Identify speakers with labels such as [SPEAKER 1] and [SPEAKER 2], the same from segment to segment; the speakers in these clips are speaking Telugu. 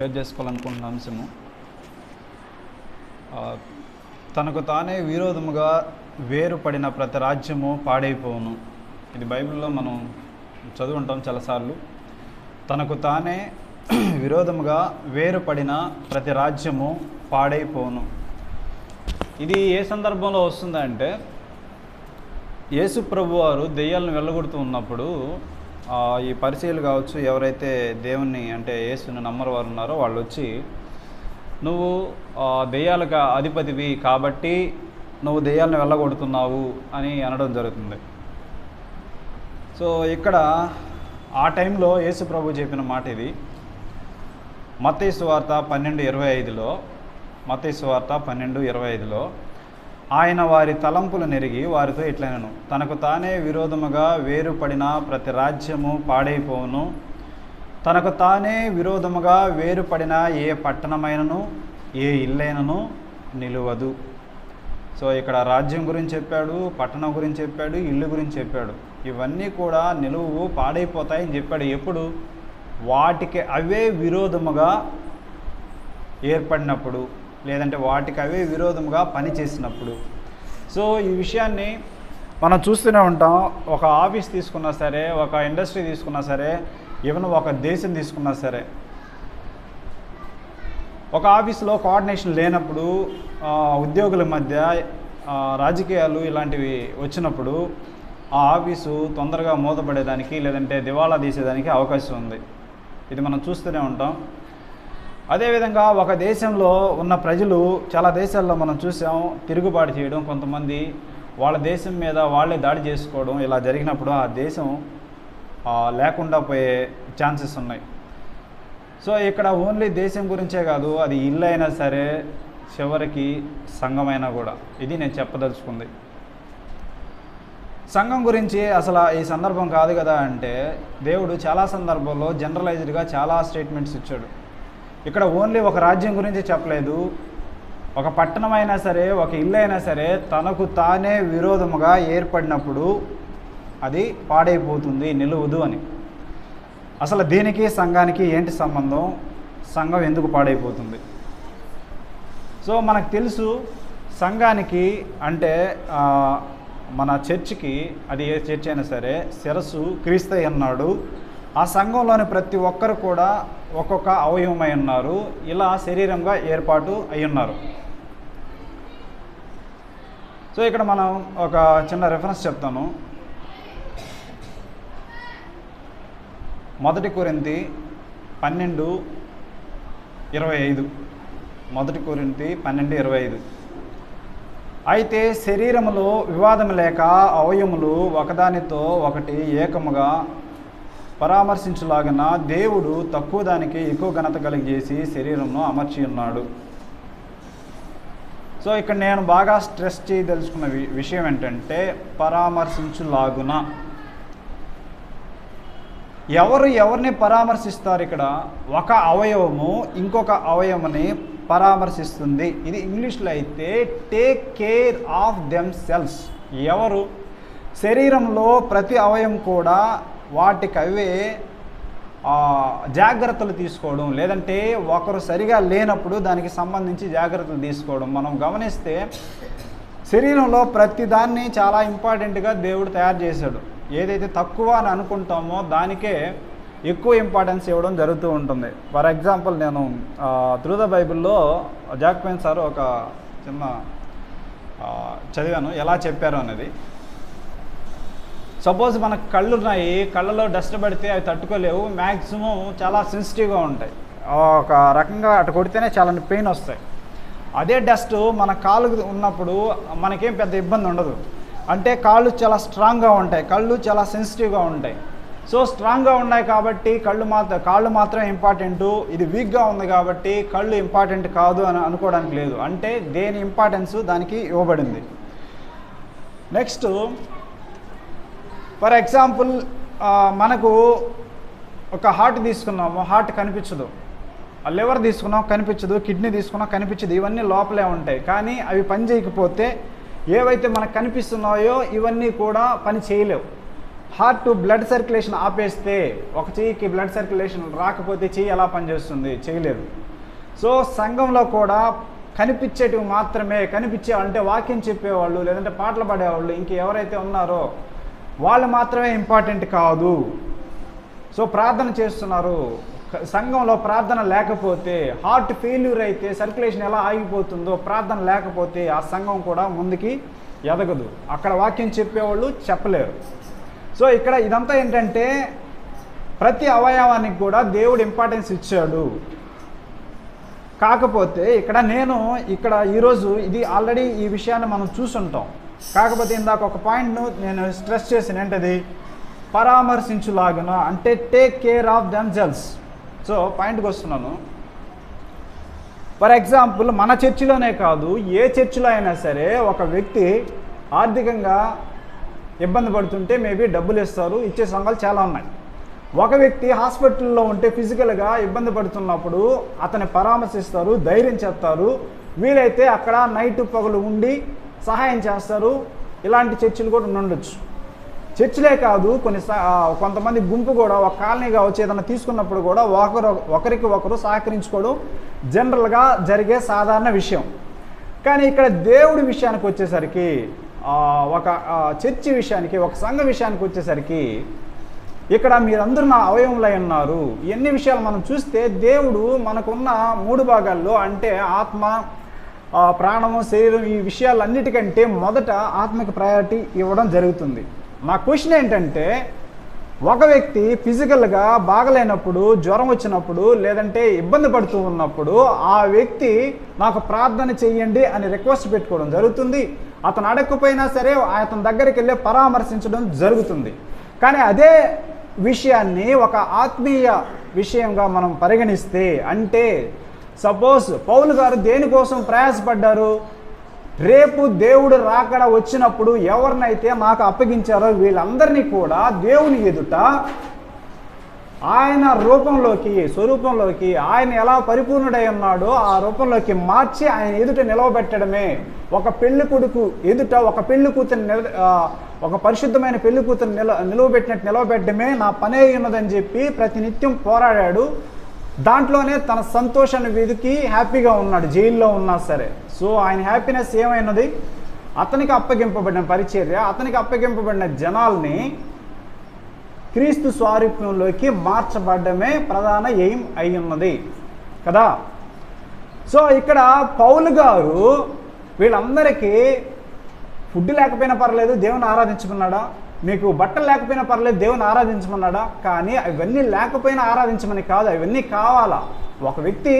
[SPEAKER 1] షేర్ చేసుకోవాలనుకుంటున్న అంశము తనకు తానే విరోధముగా వేరుపడిన ప్రతి రాజ్యము పాడైపోవును. ఇది బైబిల్లో మనం చదువుంటాం చాలాసార్లు. తనకు తానే విరోధముగా వేరుపడిన ప్రతి రాజ్యము పాడైపోవును. ఇది ఏ సందర్భంలో వస్తుందంటే యేసు ప్రభు వారు దెయ్యాలను వెళ్ళగొడుతూ ఉన్నప్పుడు ఈ పరిచయలు కావచ్చు ఎవరైతే దేవుణ్ణి అంటే యేసుని నమ్మరు వారు ఉన్నారో వాళ్ళు వచ్చి నువ్వు దెయ్యాలకు అధిపతివి కాబట్టి నువ్వు దెయ్యాలను వెళ్ళగొడుతున్నావు అని అనడం జరుగుతుంది. సో ఇక్కడ ఆ టైంలో యేసు ప్రభు చెప్పిన మాట ఇది. మతేసు వార్త పన్నెండు ఇరవై ఐదులో మతేసు వార్త పన్నెండు ఇరవై ఐదులో ఆయన వారి తలంపులు నెరిగి వారితో ఇట్లనను తనకు తానే విరోధముగా వేరుపడిన ప్రతి రాజ్యము పాడైపోవును. తనకు తానే విరోధముగా వేరుపడిన ఏ పట్టణమైనను ఏ ఇల్లైనను నిలువదు. సో ఇక్కడ రాజ్యం గురించి చెప్పాడు పట్టణం గురించి చెప్పాడు ఇల్లు గురించి చెప్పాడు. ఇవన్నీ కూడా నిలువు పాడైపోతాయని చెప్పాడు. ఎప్పుడు? వాటికి అవే విరోధముగా ఏర్పడినప్పుడు. లేదంటే వాటికి అవే విరోధంగా పనిచేసినప్పుడు సో ఈ విషయాన్ని మనం చూస్తూనే ఉంటాం. ఒక ఆఫీస్ తీసుకున్నా సరే ఒక ఇండస్ట్రీ తీసుకున్నా సరే ఈవెన్ ఒక దేశం తీసుకున్నా సరే. ఒక ఆఫీస్లో కోఆర్డినేషన్ లేనప్పుడు ఉద్యోగుల మధ్య రాజకీయాలు ఇలాంటివి వచ్చినప్పుడు ఆ ఆఫీసు తొందరగా మూతపడేదానికి లేదంటే దివాళా తీసేదానికి అవకాశం ఉంది. ఇది మనం చూస్తూనే ఉంటాం. అదేవిధంగా ఒక దేశంలో ఉన్న ప్రజలు చాలా దేశాల్లో మనం చూసాం తిరుగుబాటు చేయడం కొంతమంది వాళ్ళ దేశం మీద వాళ్ళే దాడి చేసుకోవడం ఇలా జరిగినప్పుడు ఆ దేశం లేకుండా పోయే ఛాన్సెస్ ఉన్నాయి. సో ఇక్కడ ఓన్లీ దేశం గురించే కాదు అది ఇల్లు అయినా సరే చివరికి సంఘమైనా కూడా. ఇది నేను చెప్పదలుచుకుంది. సంఘం గురించి అసలు ఈ సందర్భం కాదు కదా అంటే దేవుడు చాలా సందర్భాల్లో జనరలైజ్డ్గా చాలా స్టేట్మెంట్స్ ఇచ్చాడు. ఇక్కడ ఓన్లీ ఒక రాజ్యం గురించి చెప్పలేదు. ఒక పట్టణం అయినా సరే ఒక ఇల్లు అయినా సరే తనకు తానే విరోధముగా ఏర్పడినప్పుడు అది పాడైపోతుంది నిలువదు అని. అసలు దీనికి సంఘానికి ఏంటి సంబంధం? సంఘం ఎందుకు పాడైపోతుంది? సో మనకు తెలుసు సంఘానికి అంటే మన చర్చికి అది ఏ చర్చ్ అయినా సరే శిరస్సు క్రీస్తయ్య అన్నాడు. ఆ సంఘంలోని ప్రతి ఒక్కరు కూడా ఒక్కొక్క అవయవమై ఉన్నారు. ఇలా శరీరంగా ఏర్పాటు అయి ఉన్నారు. సో ఇక్కడ మనం ఒక చిన్న రెఫరెన్స్ చెప్తాను. మొదటి కొరింతి పన్నెండు ఇరవై ఐదు. మొదటి కొరింతి పన్నెండు ఇరవై ఐదు. అయితే శరీరములో వివాదం లేక అవయములు ఒకదానితో ఒకటి ఏకముగా పరామర్శించలాగన దేవుడు తక్కువ దానికి ఎక్కువ ఘనత కలిగజేసి శరీరంను అమర్చి ఉన్నాడు. సో ఇక్కడ నేను బాగా స్ట్రెస్ చేయదలుచుకున్న వి- విషయం ఏంటంటే పరామర్శించులాగున. ఎవరు ఎవరిని పరామర్శిస్తారు ఇక్కడ? ఒక అవయవము ఇంకొక అవయవని పరామర్శిస్తుంది. ఇది ఇంగ్లీష్లో అయితే take care of themselves ఎవరు? శరీరంలో ప్రతి అవయవం కూడా వాటికి అవే జాగ్రత్తలు తీసుకోవడం. లేదంటే ఒకరు సరిగా లేనప్పుడు దానికి సంబంధించి జాగ్రత్తలు తీసుకోవడం. మనం గమనిస్తే శరీరంలో ప్రతిదాన్ని చాలా ఇంపార్టెంట్గా దేవుడు తయారు చేశాడు. ఏదైతే తక్కువ అని అనుకుంటామో దానికే ఎక్కువ ఇంపార్టెన్స్ ఇవ్వడం జరుగుతూ ఉంటుంది. ఫర్ ఎగ్జాంపుల్ నేను త్రూ ద బైబిల్లో జాక్వెన్ సార్ ఒక చిన్న చదివాను. ఎలా చెప్పారు అనేది. సపోజ్ మనకు కళ్ళు ఉన్నాయి కళ్ళలో డస్ట్ పడితే అవి తట్టుకోలేవు మ్యాక్సిమం చాలా సెన్సిటివ్గా ఉంటాయి. ఒక రకంగా అటు కొడితేనే చాలా పెయిన్ వస్తాయి. అదే డస్ట్ మన కాలు ఉన్నప్పుడు మనకేం పెద్ద ఇబ్బంది ఉండదు. అంటే కాళ్ళు చాలా స్ట్రాంగ్గా ఉంటాయి కళ్ళు చాలా సెన్సిటివ్గా ఉంటాయి. సో స్ట్రాంగ్గా ఉన్నాయి కాబట్టి కళ్ళు మాత్రం కాళ్ళు మాత్రం ఇంపార్టెంట్ ఇది వీక్గా ఉంది కాబట్టి కళ్ళు ఇంపార్టెంట్ కాదు అని అనుకోవడానికి లేదు. అంటే దేని ఇంపార్టెన్స్ దానికి ఇవ్వబడింది. నెక్స్ట్ ఫర్ ఎగ్జాంపుల్ మనకు ఒక హార్ట్ తీసుకున్నాము హార్ట్ కనిపించదు. ఆ లివర్ తీసుకున్నాం కనిపించదు కిడ్నీ తీసుకున్నాం కనిపించదు ఇవన్నీ లోపలే ఉంటాయి. కానీ అవి పని చేయకపోతే ఏవైతే మనకు కనిపిస్తున్నాయో ఇవన్నీ కూడా పని చేయలేవు. హార్ట్ బ్లడ్ సర్క్యులేషన్ ఆపేస్తే ఒక చెయ్యికి బ్లడ్ సర్క్యులేషన్ రాకపోతే చెయ్యి ఎలా పనిచేస్తుంది? చేయలేదు. సో సంఘంలో కూడా కనిపించేటివి మాత్రమే కనిపించే అంటే వాక్యం చెప్పేవాళ్ళు లేదంటే పాటలు పాడేవాళ్ళు ఇంకెవరైతే ఉన్నారో వాళ్ళు మాత్రమే ఇంపార్టెంట్ కాదు. సో ప్రార్థన చేస్తున్నారు. సంఘంలో ప్రార్థన లేకపోతే హార్ట్ ఫెయిల్యూర్ అయితే సర్క్యులేషన్ ఎలా ఆగిపోతుందో ప్రార్థన లేకపోతే ఆ సంఘం కూడా ముందుకి ఎదగదు. అక్కడ వాక్యం చెప్పేవాళ్ళు చెప్పలేరు. సో ఇక్కడ ఇదంతా ఏంటంటే ప్రతి అవయవానికి కూడా దేవుడు ఇంపార్టెన్స్ ఇచ్చాడు. కాకపోతే ఇక్కడ నేను ఇక్కడ ఈరోజు ఇది ఆల్రెడీ ఈ విషయాన్ని మనం చూసుంటాం. కాకపోతే ఇందాక ఒక పాయింట్ను నేను స్ట్రెస్ చేసిన ఏంటది? పరామర్శించులాగున అంటే take care of themselves so పాయింట్కి వస్తున్నాను. ఫర్ ఎగ్జాంపుల్ మన చర్చిలోనే కాదు ఏ చర్చిలో అయినా సరే ఒక వ్యక్తి ఆర్థికంగా ఇబ్బంది పడుతుంటే మేబీ డబ్బులు ఇస్తారు ఇచ్చే సంఘాలు చాలా ఉన్నాయి. ఒక వ్యక్తి హాస్పిటల్లో ఉంటే ఫిజికల్గా ఇబ్బంది పడుతున్నప్పుడు అతన్ని పరామర్శిస్తారు ధైర్యం చేస్తారు. వీలైతే అక్కడ నైట్ పగలు ఉండి సహాయం చేస్తారు. ఇలాంటి చర్చిలు కూడా ఉండొచ్చు. చర్చిలే కాదు కొన్ని సా- కొంతమంది గుంపు కూడా ఒక కాలనీగా వచ్చి ఏదైనా తీసుకున్నప్పుడు కూడా ఒకరు ఒకరికి ఒకరు సహకరించుకోవడం జనరల్గా జరిగే సాధారణ విషయం. కానీ ఇక్కడ దేవుడి విషయానికి వచ్చేసరికి ఒక చర్చి విషయానికి ఒక సంఘ విషయానికి వచ్చేసరికి ఇక్కడ మీరందరూ నా అవయవంలో ఉన్నారు. ఎన్ని విషయాలు మనం చూస్తే దేవుడు మనకున్న మూడు భాగాల్లో అంటే ఆత్మ ప్రాణము శరీరం ఈ విషయాలన్నిటికంటే మొదట ఆత్మకి ప్రయారిటీ ఇవ్వడం జరుగుతుంది. నా క్వశ్చన్ ఏంటంటే ఒక వ్యక్తి ఫిజికల్గా బాగలేనప్పుడు జ్వరం వచ్చినప్పుడు లేదంటే ఇబ్బంది పడుతూ ఉన్నప్పుడు ఆ వ్యక్తి నాకు ప్రార్థన చెయ్యండి అని రిక్వెస్ట్ పెట్టుకోవడం జరుగుతుంది. అతను అడగకపోయినా సరే అతని దగ్గరికి వెళ్ళి పరామర్శించడం జరుగుతుంది. కానీ అదే విషయాన్ని ఒక ఆత్మీయ విషయంగా మనం పరిగణిస్తే అంటే సపోజ్ పౌలు గారు దేనికోసం ప్రయాసపడ్డారు? రేపు దేవుడు రాకడ వచ్చినప్పుడు ఎవరినైతే మాకు అప్పగించారో వీళ్ళందరినీ కూడా దేవుని ఎదుట ఆయన రూపంలోకి స్వరూపంలోకి ఆయన ఎలా పరిపూర్ణుడై ఉన్నాడో ఆ రూపంలోకి మార్చి ఆయన ఎదుట నిలవబెట్టడమే. ఒక పెళ్ళి కొడుకు ఎదుట ఒక పెళ్ళి కూతురు నిల ఒక పరిశుద్ధమైన పెళ్ళి కూతురు నిల నిలవబెట్టినట్టు నిలవబెట్టడమే నా పనే ఉన్నదని చెప్పి ప్రతినిత్యం పోరాడాడు. దాంట్లోనే తన సంతోషాన్ని వెతికి హ్యాపీగా ఉన్నాడు జైల్లో ఉన్నా సరే. సో ఆయన హ్యాపీనెస్ ఏమైనది? అతనికి అప్పగింపబడిన పరిచర్య అతనికి అప్పగింపబడిన జనాల్ని క్రీస్తు స్వారూప్యంలోకి మార్చబడమే ప్రధాన ఎయిమ్ అయి ఉన్నది కదా? సో ఇక్కడ పౌలు గారు వీళ్ళందరికీ ఫుడ్ లేకపోయినా పర్లేదు దేవుని ఆరాధించుకున్నాడా మీకు బట్టలు లేకపోయినా పర్లేదు దేవుని ఆరాధించమన్నాడా? కానీ అవన్నీ లేకపోయినా ఆరాధించమని కాదు అవన్నీ కావాలా? ఒక వ్యక్తి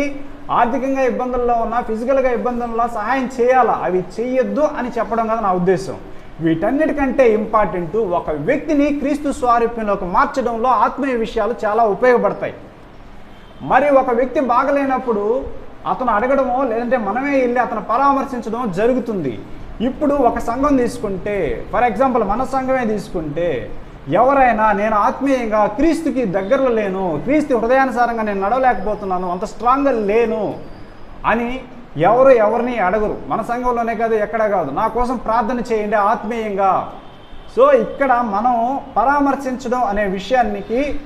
[SPEAKER 1] ఆర్థికంగా ఇబ్బందుల్లో ఉన్నా ఫిజికల్గా ఇబ్బందుల్లో సహాయం చేయాలా? అవి చేయొద్దు అని చెప్పడం కదా నా ఉద్దేశం. వీటన్నిటికంటే ఇంపార్టెంట్ ఒక వ్యక్తిని క్రీస్తు స్వారూప్యంలోకి మార్చడంలో ఆత్మీయ విషయాలు చాలా ఉపయోగపడతాయి. మరి ఒక వ్యక్తి బాగలేనప్పుడు అతను అడగడమో లేదంటే మనమే వెళ్ళి అతను పరామర్శించడం జరుగుతుంది. ఇప్పుడు ఒక సంఘం తీసుకుంటే ఫర్ ఎగ్జాంపుల్ మన సంఘమే తీసుకుంటే ఎవరైనా నేను ఆత్మీయంగా క్రీస్తుకి దగ్గరలో లేను క్రీస్తు హృదయానుసారంగా నేను నడవలేకపోతున్నాను అంత స్ట్రాంగ్గా లేను అని ఎవరు ఎవరిని అడగరు. మన సంఘంలోనే కాదు ఎక్కడ కాదు. నా కోసం ప్రార్థన చేయండి ఆత్మీయంగా. సో ఇక్కడ మనం పరామర్శించడం అనే విషయానికి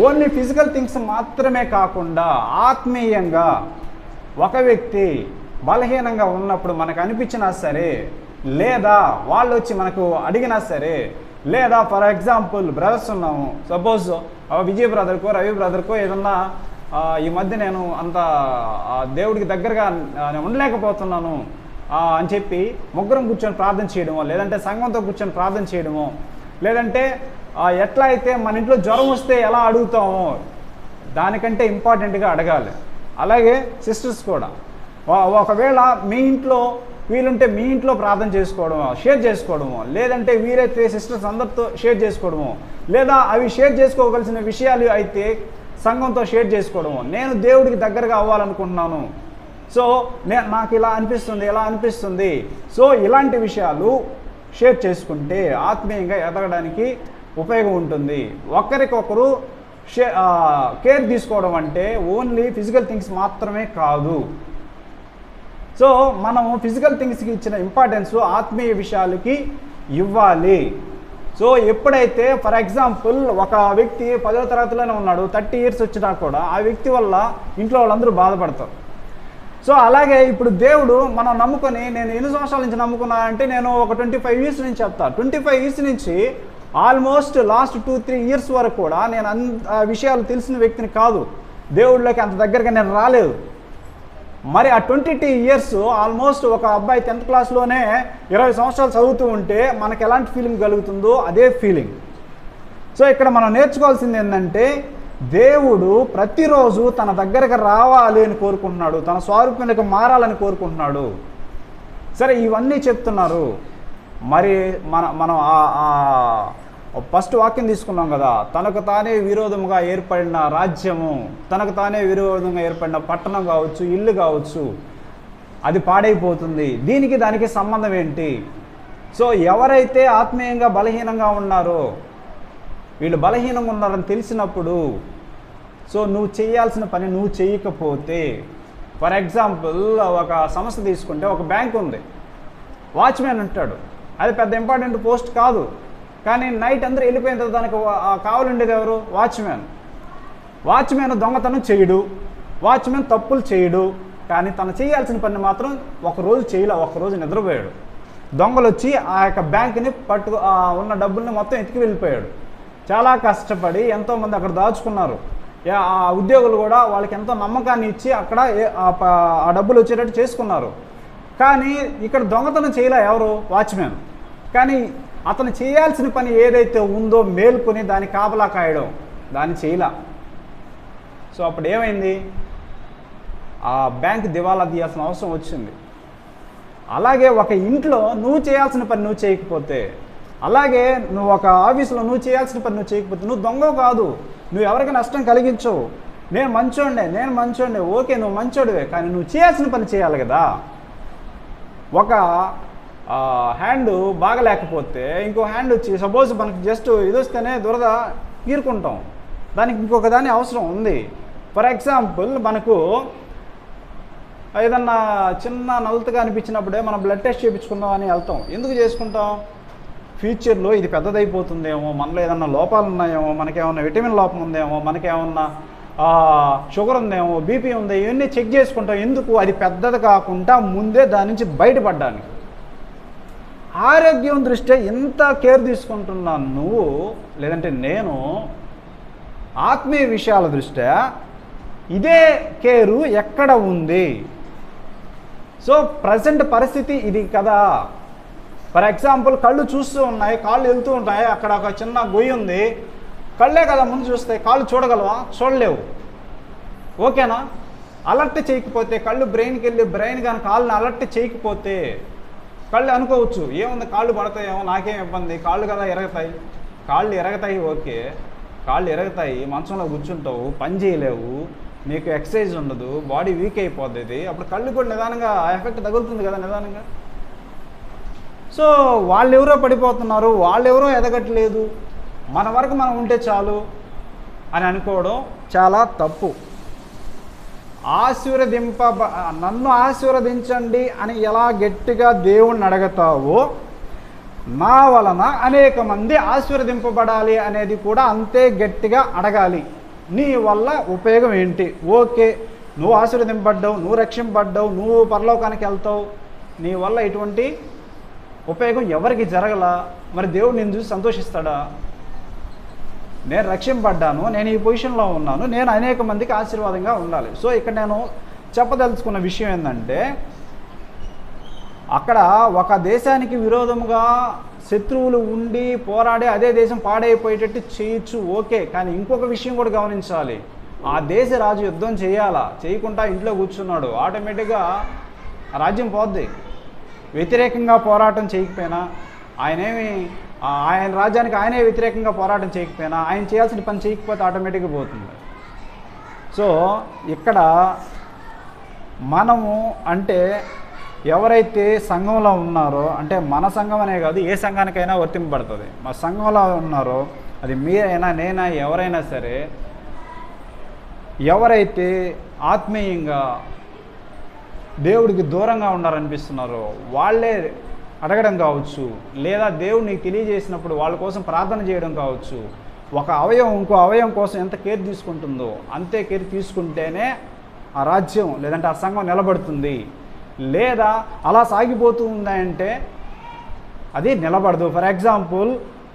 [SPEAKER 1] ఓన్లీ ఫిజికల్ థింగ్స్ మాత్రమే కాకుండా ఆత్మీయంగా ఒక వ్యక్తి బలహీనంగా ఉన్నప్పుడు మనకు అనిపించినా సరే లేదా వాళ్ళు వచ్చి మనకు అడిగినా సరే లేదా ఫర్ ఎగ్జాంపుల్ బ్రదర్స్ ఉన్నాము. సపోజ్ విజయ్ బ్రదర్కో రవి బ్రదర్కో ఏదన్నా ఈ మధ్య నేను అంత దేవుడికి దగ్గరగా ఉండలేకపోతున్నాను అని చెప్పి ముగ్గురం కూర్చొని ప్రార్థన చేయడమో లేదంటే సంఘంతో కూర్చొని ప్రార్థన చేయడమో లేదంటే ఎట్లా అయితే మన ఇంట్లో జ్వరం వస్తే ఎలా అడుగుతామో దానికంటే ఇంపార్టెంట్గా అడగాలి. అలాగే సిస్టర్స్ కూడా. ఒకవేళ మీ ఇంట్లో వీలుంటే మీ ఇంట్లో ప్రార్థన చేసుకోవడమో షేర్ చేసుకోవడమో లేదంటే వీరైతే సిస్టర్స్ అందరితో షేర్ చేసుకోవడమో లేదా అవి షేర్ చేసుకోగలిసిన విషయాలు అయితే సంఘంతో షేర్ చేసుకోవడము నేను దేవుడికి దగ్గరగా అవ్వాలనుకుంటున్నాను. సో నే నాకు ఇలా అనిపిస్తుంది ఇలా అనిపిస్తుంది. సో ఇలాంటి విషయాలు షేర్ చేసుకుంటే ఆత్మీయంగా ఎదగడానికి ఉపయోగం ఉంటుంది. ఒకరికొకరు షే కేర్ తీసుకోవడం అంటే ఓన్లీ ఫిజికల్ థింగ్స్ మాత్రమే కాదు. సో మనము ఫిజికల్ థింగ్స్కి ఇచ్చిన ఇంపార్టెన్స్ ఆత్మీయ విషయాలకి ఇవ్వాలి. సో ఎప్పుడైతే ఫర్ ఎగ్జాంపుల్ ఒక వ్యక్తి పదో తరగతిలోనే ఉన్నాడు థర్టీ ఇయర్స్ వచ్చినా కూడా ఆ వ్యక్తి వల్ల ఇంట్లో వాళ్ళందరూ బాధపడతారు. సో అలాగే ఇప్పుడు దేవుడు మనం నమ్ముకొని నేను ఎన్ని సంవత్సరాల నుంచి నమ్ముకున్నా అంటే నేను ఒక ట్వంటీ ఫైవ్ ఇయర్స్ నుంచి చెప్తా. ట్వంటీ ఫైవ్ ఇయర్స్ నుంచి almost last two three years వరకు కూడా నేను అంత విషయాలు తెలిసిన వ్యక్తిని కాదు. దేవుడిలోకి అంత దగ్గరగా నేను రాలేదు. మరి ఆ ట్వంటీ టూ ఇయర్స్ ఆల్మోస్ట్ ఒక అబ్బాయి టెన్త్ క్లాస్లోనే ఇరవై సంవత్సరాలు చదువుతూ ఉంటే మనకు ఎలాంటి ఫీలింగ్ కలుగుతుందో అదే ఫీలింగ్. సో ఇక్కడ మనం నేర్చుకోవాల్సింది ఏంటంటే దేవుడు ప్రతిరోజు తన దగ్గరకు రావాలి అని కోరుకుంటున్నాడు తన స్వరూపానికి మారాలని కోరుకుంటున్నాడు. సరే ఇవన్నీ చెప్తున్నారు. మరి మన మనం ఫస్ట్ వాక్యం తీసుకున్నాం కదా తనకు తానే విరోధముగా ఏర్పడిన రాజ్యము తనకు తానే విరోధంగా ఏర్పడిన పట్టణం కావచ్చు ఇల్లు కావచ్చు అది పాడైపోతుంది. దీనికి దానికి సంబంధం ఏంటి? సో ఎవరైతే ఆత్మీయంగా బలహీనంగా ఉన్నారో వీళ్ళు బలహీనంగా ఉన్నారని తెలిసినప్పుడు సో నువ్వు చేయాల్సిన పని నువ్వు చేయకపోతే ఫర్ ఎగ్జాంపుల్ ఒక సంస్థ తీసుకుంటే ఒక బ్యాంక్ ఉంది. వాచ్మెన్ ఉంటాడు. అది పెద్ద ఇంపార్టెంట్ పోస్ట్ కాదు. కానీ నైట్ అందరూ వెళ్ళిపోయిన తర్వాత దానికి కావాలండేది ఎవరు? వాచ్మెన్. వాచ్మెన్ దొంగతనం చేయడు. వాచ్మెన్ తప్పులు చేయడు. కానీ తను చేయాల్సిన పని మాత్రం ఒక రోజు చేయలే ఒక రోజు నిద్రపోయాడు. దొంగలు వచ్చి ఆ యొక్క బ్యాంక్ని పట్టు ఉన్న డబ్బుల్ని మొత్తం ఎత్తుకు వెళ్ళిపోయాడు. చాలా కష్టపడి ఎంతోమంది అక్కడ దాచుకున్నారు. ఆ ఉద్యోగులు కూడా వాళ్ళకి ఎంతో నమ్మకాన్ని ఇచ్చి అక్కడ ఏ- ఆ ఆ డబ్బులు వచ్చేటట్టు చేసుకున్నారు. కానీ ఇక్కడ దొంగతనం చేయలే ఎవరు? వాచ్మెన్. కానీ అతను చేయాల్సిన పని ఏదైతే ఉందో మేల్కొని దాన్ని కాపలా కాయడం. దాన్ని చేయలా. సో అప్పుడు ఏమైంది? ఆ బ్యాంక్ దివాలా తీయాల్సిన అవసరం వచ్చింది. అలాగే ఒక ఇంట్లో నువ్వు చేయాల్సిన పని నువ్వు చేయకపోతే అలాగే నువ్వు ఒక ఆఫీసులో నువ్వు చేయాల్సిన పని నువ్వు చేయకపోతే నువ్వు దొంగ కాదు. నువ్వు ఎవరికి నష్టం కలిగించవు. నేను మంచోండే నేను మంచోండే ఓకే నువ్వు మంచోడివే కానీ నువ్వు చేయాల్సిన పని చేయాలి కదా. ఒక హ్యాండ్ బాగలేకపోతే ఇంకో హ్యాండ్ వచ్చి సపోజ్ మనకి జస్ట్ ఇది వస్తేనే దురద గీరుకుంటాం దానికి ఇంకొక దాని అవసరం ఉంది. ఫర్ ఎగ్జాంపుల్ మనకు ఏదన్నా చిన్న నలతగా అనిపించినప్పుడే మనం బ్లడ్ టెస్ట్ చేయించుకుందాం అని వెళ్తాం. ఎందుకు చేసుకుంటాం? ఫ్యూచర్లో ఇది పెద్దదైపోతుందేమో మనలో ఏదన్నా లోపాలు ఉన్నాయేమో మనకేమన్నా విటమిన్ లోపం ఉందేమో మనకేమన్నా షుగర్ ఉందేమో బీపీ ఉందో ఇవన్నీ చెక్ చేసుకుంటాం. ఎందుకు? అది పెద్దది కాకుండా ముందే దాని నుంచి బయటపడడానికి. ఆరోగ్యం దృష్ట్యా ఎంత కేర్ తీసుకుంటున్నాను నువ్వు? లేదంటే నేను? ఆత్మీయ విషయాల దృష్ట్యా ఇదే కేరు ఎక్కడ ఉంది? సో ప్రజెంట్ పరిస్థితి ఇది కదా. ఫర్ ఎగ్జాంపుల్ కళ్ళు చూస్తూ ఉన్నాయి కాళ్ళు వెళ్తూ ఉంటాయి అక్కడ ఒక చిన్న గొయ్యి ఉంది. కళ్ళే కదా ముందు చూస్తే కాళ్ళు చూడగలవా? చూడలేవు. ఓకేనా? అలర్ట్ చేయకపోతే కళ్ళు బ్రెయిన్కి వెళ్ళి బ్రెయిన్ కానీ కాళ్ళని అలర్ట్ చేయకపోతే కళ్ళు అనుకోవచ్చు. ఏముంది? కాళ్ళు పడతాయేమో నాకేం ఇబ్బంది. కాళ్ళు కదా ఎరగతాయి. కాళ్ళు ఎరగతాయి ఓకే. కాళ్ళు ఎరగతాయి మంచంలో కూర్చుంటావు పని చేయలేవు నీకు ఎక్సర్సైజ్ ఉండదు బాడీ వీక్ అయిపోతుంది అప్పుడు కళ్ళు కూడా నిదానంగా ఎఫెక్ట్ తగులుతుంది కదా నిదానంగా. సో వాళ్ళెవరో పడిపోతున్నారు వాళ్ళెవరో ఎదగట్లేదు. మన వరకు మనం ఉంటే చాలు అని అనుకోవడం చాలా తప్పు. ఆశీర్వదింప నన్ను ఆశీర్వదించండి అని ఎలా గట్టిగా దేవుణ్ణి అడగతావో నా వలన అనేక మంది ఆశీర్వదింపబడాలి అనేది కూడా అంతే గట్టిగా అడగాలి. నీ వల్ల ఉపయోగం ఏంటి? ఓకే నువ్వు ఆశీర్వదింపడ్డావు నువ్వు రక్షింపడ్డావు నువ్వు పరలోకానికి వెళ్తావు. నీ వల్ల ఎటువంటి ఉపయోగం ఎవరికి జరగల? మరి దేవుడు నేను చూసి సంతోషిస్తాడా? నేను రక్షింపడ్డాను నేను ఈ పొజిషన్లో ఉన్నాను నేను అనేక మందికి ఆశీర్వాదంగా ఉండాలి. సో ఇక్కడ నేను చెప్పదలుచుకున్న విషయం ఏంటంటే అక్కడ ఒక దేశానికి విరోధముగా శత్రువులు ఉండి పోరాడి అదే దేశం పాడైపోయేటట్టు చేయొచ్చు ఓకే. కానీ ఇంకొక విషయం కూడా గమనించాలి. ఆ దేశ రాజు యుద్ధం చేయాలా? చేయకుండా ఇంట్లో కూర్చున్నాడు. ఆటోమేటిక్గా రాజ్యం పోద్ది. వ్యతిరేకంగా పోరాటం చేయకపోయినా ఆయనేమి ఆయన రాజ్యానికి ఆయనే వ్యతిరేకంగా పోరాటం చేయకపోయినా ఆయన చేయాల్సిన పని చేయకపోతే ఆటోమేటిక్గా పోతుంది. సో ఇక్కడ మనము అంటే ఎవరైతే సంఘంలో ఉన్నారో అంటే మన సంఘం అనే కాదు ఏ సంఘానికైనా వర్తింపబడుతుంది. మా సంఘంలో ఉన్నారో అది మీరైనా నేనా ఎవరైనా సరే ఎవరైతే ఆత్మీయంగా దేవుడికి దూరంగా ఉన్నారనిపిస్తున్నారో వాళ్ళే అడగడం కావచ్చు లేదా దేవుడు నీకు తెలియజేసినప్పుడు వాళ్ళ కోసం ప్రార్థన చేయడం కావచ్చు ఒక అవయవం ఇంకో అవయవం కోసం ఎంత కేర్ తీసుకుంటుందో అంతే కేర్ తీసుకుంటేనే ఆ రాజ్యం లేదంటే ఆ సంఘం నిలబడుతుంది. లేదా అలా సాగిపోతూ ఉందంటే అది నిలబడదు. ఫర్ ఎగ్జాంపుల్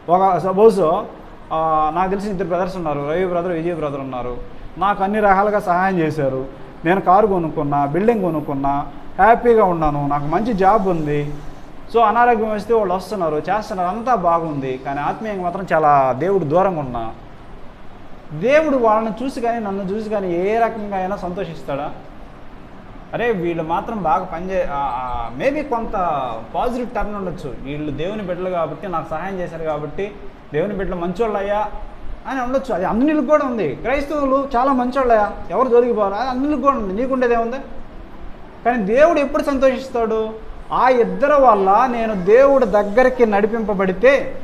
[SPEAKER 1] ఒక సపోజ్ నాకు తెలిసిన ఇద్దరు బ్రదర్స్ ఉన్నారు. రవి బ్రదర్ విజయ్ బ్రదర్ ఉన్నారు. నాకు అన్ని రకాలుగా సహాయం చేశారు. నేను కారు కొనుక్కున్నా బిల్డింగ్ కొనుక్కున్నా హ్యాపీగా ఉన్నాను. నాకు మంచి జాబ్ ఉంది. సో అనారోగ్యం వస్తే వాళ్ళు వస్తున్నారు చేస్తున్నారు అంతా బాగుంది. కానీ ఆత్మీయంగా మాత్రం చాలా దేవుడు దూరంగా ఉన్నా. దేవుడు వాళ్ళని చూసి కానీ నన్ను చూసి కానీ ఏ రకంగా అయినా సంతోషిస్తాడా? అరే వీళ్ళు మాత్రం బాగా పనిచే మేబీ కొంత పాజిటివ్ టర్న్ ఉండొచ్చు. వీళ్ళు దేవుని బిడ్డలు కాబట్టి నాకు సహాయం చేశారు కాబట్టి దేవుని బిడ్డలు మంచోళ్ళు అయ్యా అని ఉండొచ్చు. అది అన్నిలకు కూడా ఉంది. క్రైస్తవులు చాలా మంచోళ్ళయ్యా. ఎవరు దొరికిపోరు అది నీళ్ళు కూడా ఉంది. నీకుండేది ఏముంది? కానీ దేవుడు ఎప్పుడు సంతోషిస్తాడు? ఆ ఇద్దరు వల్ల నేను దేవుడి దగ్గరికి నడిపింపబడితే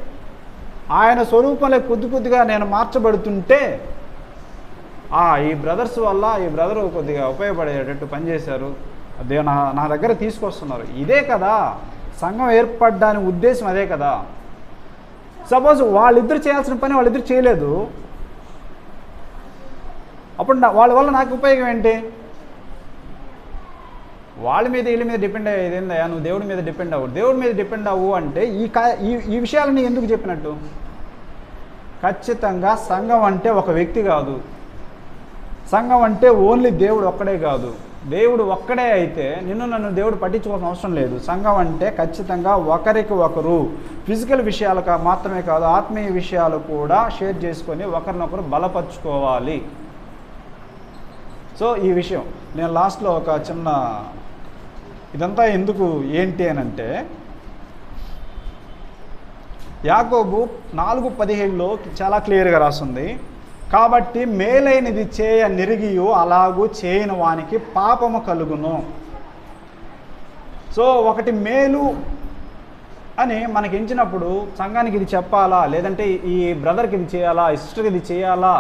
[SPEAKER 1] ఆయన స్వరూపంలో కొద్ది కొద్దిగా నేను మార్చబడుతుంటే ఆ ఈ బ్రదర్స్ వల్ల ఈ బ్రదర్ కొద్దిగా ఉపయోగపడేటట్టు పనిచేశారు. అదే నా నా దగ్గర తీసుకొస్తున్నారు. ఇదే కదా. సంఘం ఏర్పడడానికి ఉద్దేశం అదే కదా. సపోజ్ వాళ్ళిద్దరు చేయాల్సిన పని వాళ్ళిద్దరు చేయలేదు. అప్పుడు నా- వాళ్ళ వల్ల నాకు ఉపయోగం ఏంటి? వాళ్ళ మీద వీళ్ళ మీద డిపెండ్ అయ్యేది ఏందయ్యా నువ్వు దేవుడి మీద డిపెండ్ అవ్వు. దేవుడి మీద డిపెండ్ అవ్వు అంటే ఈ కా ఈ ఈ విషయాలని ఎందుకు చెప్పినట్టు? ఖచ్చితంగా సంఘం అంటే ఒక వ్యక్తి కాదు. సంఘం అంటే ఓన్లీ దేవుడు ఒక్కడే కాదు. దేవుడు ఒక్కడే అయితే నిన్ను నన్ను దేవుడు పట్టించుకోవాల్సిన అవసరం లేదు. సంఘం అంటే ఖచ్చితంగా ఒకరికి ఒకరు ఫిజికల్ విషయాలు మాత్రమే కాదు ఆత్మీయ విషయాలు కూడా షేర్ చేసుకొని ఒకరినొకరు బలపరుచుకోవాలి. సో ఈ విషయం. నేను లాస్ట్లో ఒక చిన్న ఇదంతా ఎందుకు ఏంటి అని అంటే యాకోబు నాలుగు పదిహేడులో చాలా క్లియర్గా రాస్తుంది కాబట్టి మేలైనది చేయ నిరిగియు అలాగూ చేయని వానికి పాపము కలుగును. సో ఒకటి మేలు అని మనకి ఎంచినప్పుడు సంఘానికి ఇది చెప్పాలా? లేదంటే ఈ బ్రదర్కి ఇది చేయాలా? ఈ సిస్టర్కి ఇది చేయాలా?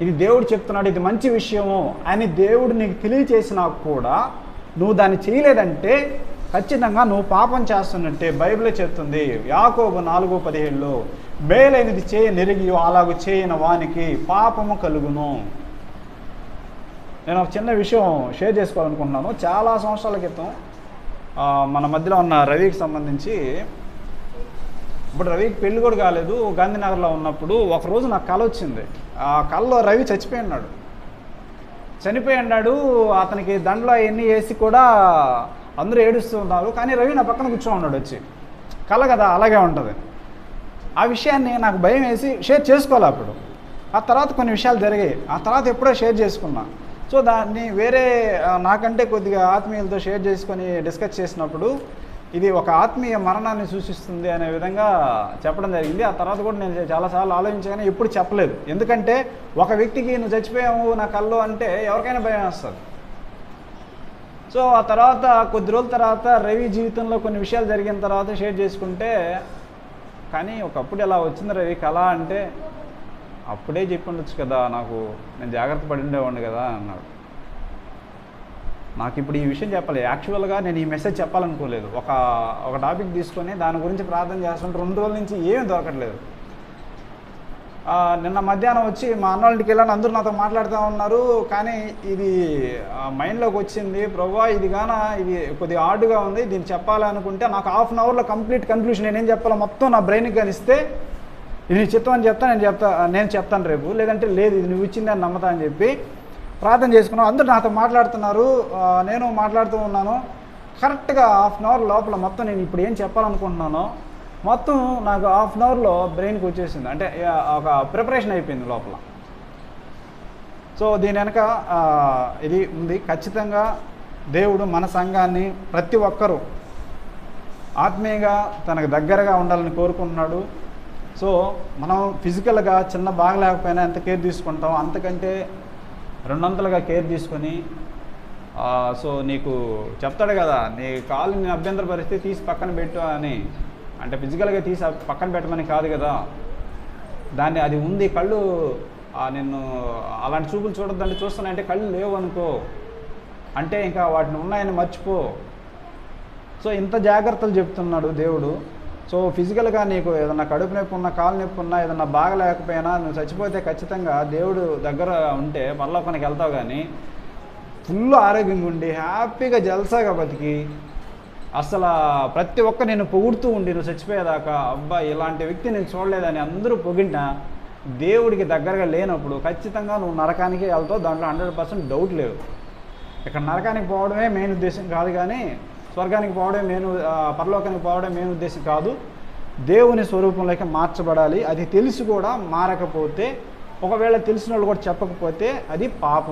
[SPEAKER 1] ఇది దేవుడు చెప్తున్నాడు ఇది మంచి విషయము అని దేవుడు నీకు తెలియచేసినా కూడా నువ్వు దాన్ని చేయలేదంటే ఖచ్చితంగా నువ్వు పాపం చేస్తున్నట్టే బైబిలే చెప్తుంది. యాకోబు నాలుగు పదిహేడులో మేలైనది చేయ నిరిగి అలాగూ చేయని వానికి పాపము కలుగును. నేను ఒక చిన్న విషయం షేర్ చేసుకోవాలనుకుంటున్నాను. చాలా సంవత్సరాల క్రితం మన మధ్యలో ఉన్న రవికి సంబంధించి ఇప్పుడు రవికి పెళ్ళి కూడా కాలేదు గాంధీనగర్లో ఉన్నప్పుడు ఒకరోజు నాకు కళ వచ్చింది. కళ్ళలో రవి చచ్చిపోయి ఉన్నాడు చనిపోయి ఉన్నాడు అతనికి దండలో అవన్నీ వేసి కూడా అందరూ ఏడుస్తూ ఉన్నారు కానీ రవి నా పక్కన కూర్చో ఉన్నాడు వచ్చి. కళ కదా అలాగే ఉంటుంది. ఆ విషయాన్ని నాకు భయం వేసి షేర్ చేసుకోవాలి అప్పుడు. ఆ తర్వాత కొన్ని విషయాలు జరిగాయి. ఆ తర్వాత ఎప్పుడో షేర్ చేసుకున్నా. సో దాన్ని వేరే నాకంటే కొద్దిగా ఆత్మీయులతో షేర్ చేసుకొని డిస్కస్ చేసినప్పుడు ఇది ఒక ఆత్మీయ మరణాన్ని సూచిస్తుంది అనే విధంగా చెప్పడం జరిగింది. ఆ తర్వాత కూడా నేను చాలాసార్లు ఆలోచించగానే ఎప్పుడు చెప్పలేదు. ఎందుకంటే ఒక వ్యక్తికి నువ్వు చచ్చిపోయావు నా కళ్ళు అంటే ఎవరికైనా భయం వేస్తుంది. సో ఆ తర్వాత కొద్ది రోజుల తర్వాత రవి జీవితంలో కొన్ని విషయాలు జరిగిన తర్వాత షేర్ చేసుకుంటే కానీ ఒకప్పుడు ఇలా వచ్చింది రవి కళ అంటే అప్పుడే చెప్పి ఉండొచ్చు కదా నాకు నేను జాగ్రత్త పడి ఉండేవాడిని కదా అన్నాడు. నాకు ఇప్పుడు ఈ విషయం చెప్పాలి. యాక్చువల్గా నేను ఈ మెసేజ్ చెప్పాలనుకోలేదు. ఒక ఒక టాపిక్ తీసుకొని దాని గురించి ప్రార్థన చేస్తుంటే రెండు రోజుల నుంచి ఏమీ దొరకట్లేదు. నిన్న మధ్యాహ్నం వచ్చి మా అన్నోళ్ళకి వెళ్ళాను. అందరూ నాతో మాట్లాడుతూ ఉన్నారు. కానీ ఇది మైండ్లోకి వచ్చింది. ప్రభా ఇది గాన ఇది కొద్దిగా ఆర్డ్గా ఉంది. దీన్ని చెప్పాలనుకుంటే నాకు హాఫ్ అన్ అవర్లో కంప్లీట్ కన్క్లూషన్ నేనేం చెప్పాలో మొత్తం నా బ్రెయిన్కి కనిస్తే ఇది నీ చిత్తం అని చెప్తా నేను చెప్తా నేను చెప్తాను రేపు. లేదంటే లేదు ఇది నువ్వు ఇచ్చింది అని నమ్మతా అని చెప్పి ప్రార్థన చేసుకున్నాం. అందరూ నాతో మాట్లాడుతున్నారు. నేను మాట్లాడుతూ ఉన్నాను. కరెక్ట్గా హాఫ్ అన్ అవర్ లోపల మొత్తం నేను ఇప్పుడు ఏం చెప్పాలనుకుంటున్నానో మొత్తం నాకు హాఫ్ అన్ అవర్లో బ్రెయిన్కి వచ్చేసింది. అంటే ఒక ప్రిపరేషన్ అయిపోయింది లోపల. సో దీని వెనక ఇది ఉంది. ఖచ్చితంగా దేవుడు మన సంఘాన్ని ప్రతి ఒక్కరూ ఆత్మీయంగా తనకు దగ్గరగా ఉండాలని కోరుకుంటున్నాడు. సో మనం ఫిజికల్గా చిన్న బాగలేకపోయినా ఎంత కేర్ తీసుకుంటాం అంతకంటే రెండొంతలుగా కేర్ తీసుకొని సో నీకు చెప్తాడు కదా నీ కాలుని అభ్యంతర పరిస్థితి తీసి పక్కన పెట్టు అని. అంటే ఫిజికల్గా తీసి పక్కన పెట్టమని కాదు కదా. దాన్ని అది ఉంది కళ్ళు నిన్ను అలాంటి చూపులు చూడొద్దంటే చూస్తానంటే కళ్ళు లేవు అనుకో. అంటే ఇంకా వాటిని ఉన్నాయని మర్చిపో. సో ఇంత జాగ్రత్తలు చెప్తున్నాడు దేవుడు. సో ఫిజికల్గా నీకు ఏదన్నా కడుపు నొప్పి ఉన్నా కాలు నొప్పి ఉన్నా ఏదన్నా బాగలేకపోయినా నువ్వు చచ్చిపోతే ఖచ్చితంగా దేవుడు దగ్గర ఉంటే మళ్ళీ పరలోకానికి వెళ్తావు కానీ ఫుల్ ఆరోగ్యంగా ఉండి హ్యాపీగా జల్సాగా బతికి అసలు ప్రతి ఒక్క నేను పొగుడుతూ ఉండి నువ్వు చచ్చిపోయేదాకా అబ్బా ఇలాంటి వ్యక్తి నేను చూడలేదని అందరూ పొగిడినా దేవుడికి దగ్గరగా లేనప్పుడు ఖచ్చితంగా నువ్వు నరకానికి వెళ్తావు. దాంట్లో హండ్రెడ్ పర్సెంట్ డౌట్ లేవు. ఇక్కడ నరకానికి పోవడమే మెయిన్ ఉద్దేశం కాదు కానీ స్వర్గానికి పోవడం మేము పరలోకానికి పోవడం మెయిన్ ఉద్దేశం కాదు. దేవుని స్వరూపంలోకి మార్చబడాలి. అది తెలిసి కూడా మారకపోతే ఒకవేళ తెలిసిన వాళ్ళు కూడా చెప్పకపోతే అది పాపం.